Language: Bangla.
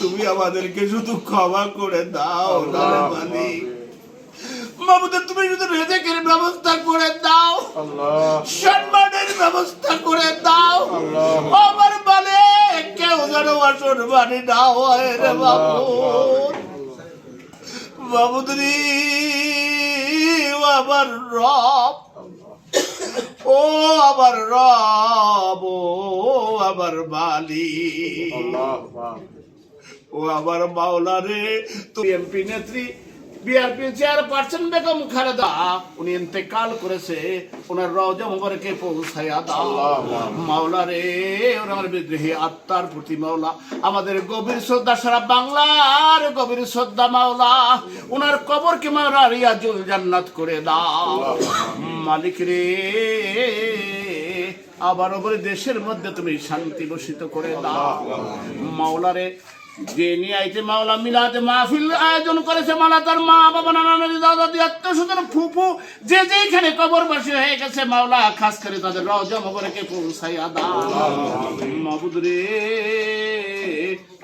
তুমি আমাদেরকে শুধু ক্ষমা করে দাও দারে মালিক। মাবুদা তুমি শুধু রেজেকের ব্যবস্থা করে দাও। সম্মানের ব্যবস্থা করে দাও। আল্লাহ। যেন বাড়ি না হয় রে বাবু। বাবুদরি আমার রব। ও আমার রব ও আমার বালি ও আমার মাওলা রে তুই এমপি নেত্রী বিআরপি চেয়ারপারসন বেগম খালেদা উনি ইন্তেকাল করেছে ওনার রওজা মোবারকে পৌঁছায়া দাও মাওলা রে ওনার বিদ্রোহী আত্মার প্রতি মাওলা আমাদের গভীর শ্রদ্ধা সারা বাংলার গভীর শ্রদ্ধা মাওলা ওনার কবরকে মাওলা রিয়াজুল জান্নাত করে দাও মালিক রে আবার ওপরে দেশের মধ্যে তুমি শান্তি বসিত করে দাও মাওলারে যে নিয়ে আইতে মাওলা মিলাতে মাহফিল আয়োজন করেছে মালা তার মা বাবা নানা নানি দাদা দি আত্মীয় স্বজন ফুফু যে যেখানে কবরবাসী হয়ে গেছে মাওলা খাস করে তাদের রজা মগরকে পৌঁছাইয়া দাও। মাবুদ রে।